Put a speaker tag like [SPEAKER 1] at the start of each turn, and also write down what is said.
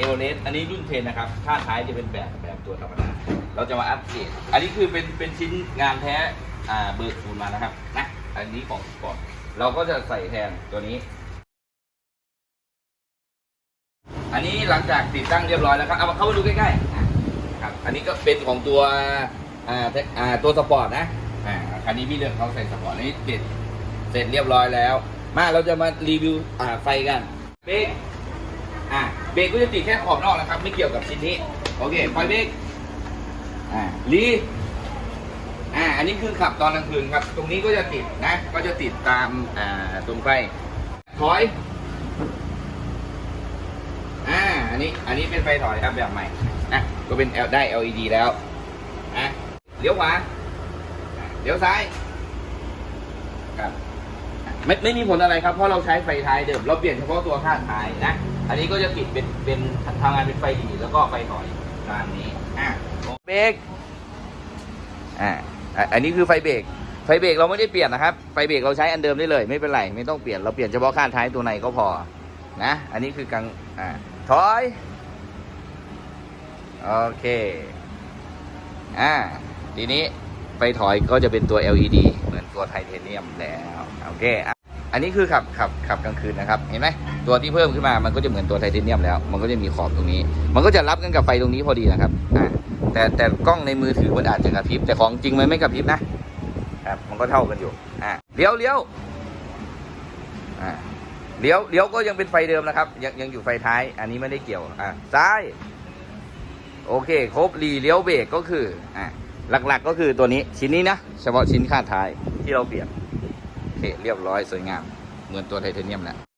[SPEAKER 1] เอเวอเรสต์อันนี้รุ่นเทนนะครับค่าท้ายจะเป็นแบบแบบตัวธรรมดาเราจะมาอัปเกรดอันนี้คือเป็นเป็นชิ้นงานแท้อ่าเบิร์ศูนย์มานะครับนะอันนี้ของสปอร์ตเราก็จะใส่แทนตัวนี้ อันนี้หลังจากติดตั้งเรียบร้อยแล้วครับเอามาเข้ามาดูใกล้ๆอะครับอันนี้ก็เป็นของตัวอ่าอ่าตัวสปอร์ตนะอ่าคันนี้พี่เลือกเขาใส่สปอร์ตอันนี้ติดเสร็จเรียบร้อยแล้ว มาเราจะมารีวิวอ่าไฟกันเบรก รกก็จะติดแค่ขอบนอกนะครับ ไม่เกี่ยวกับชิ้นนี้ โอเคปล่อยเบรกอ่ารีอ่าอันนี้คือขับตอนกลางคืนครับ ตรงนี้ก็จะติดนะ ก็จะติดตามอ่าตรงไฟถอยอ่าอันนี้อันนี้เป็นไฟถอยครับแบบใหม่นะก็เป็น L ได้ LED แล้วนะเลี้ยวขวาอ่าเลี้ยวซ้ายครับไม่ไม่มีผลอะไรครับเพราะเราใช้ไฟท้ายเดิมเราเปลี่ยนเฉพาะตัวข้างท้ายนะ อันนี้ก็จะติดเป็นเป็นทำงานเป็นไฟดีแล้วก็ไฟถอยตามนี้อะเบรกอ่าอะอันนี้คือไฟเบรกไฟเบรกเราไม่ได้เปลี่ยนนะครับ ไฟเบรกเราใช้อันเดิมได้เลย ไม่เป็นไรไม่ต้องเปลี่ยนเราเปลี่ยนเฉพาะข้างท้ายตัวในก็พอนะอันนี้คือกลางอ่าถอยโอเคอ่าทีนี้ไฟถอยก็จะเป็นตัว LED เหมือนตัวไทเทเนียมแล้ว โอเค อันนี้คือขับขับขับกลางคืนนะครับ เห็นไหมตัวที่เพิ่มขึ้นมา มันก็จะเหมือนตัวไทเทเนียมแล้ว มันก็จะมีขอบตรงนี้ มันก็จะรับกันกับไฟตรงนี้พอดีนะครับอ่าแต่แต่กล้องในมือถือมันอาจจะกระพริบ แต่ของจริงมันไม่กระพริบนะครับ มันก็เท่ากันอยู่ อ่าเลี้ยวเลี้ยวอ่าเลี้ยวเลี้ยวก็ยังเป็นไฟเดิมนะครับ ยังยังอยู่ไฟท้าย อันนี้ไม่ได้เกี่ยว อ่าซ้าย โอเค ครบรีเลี้ยวเบรกก็คือ อ่าหลักๆก็คือตัวนี้ชิ้นนี้นะ เฉพาะชิ้นข้างท้ายที่เราเปลี่ยน โอเคเรียบร้อยสวยงาม เหมือนตัวไทเทเนียมแหละ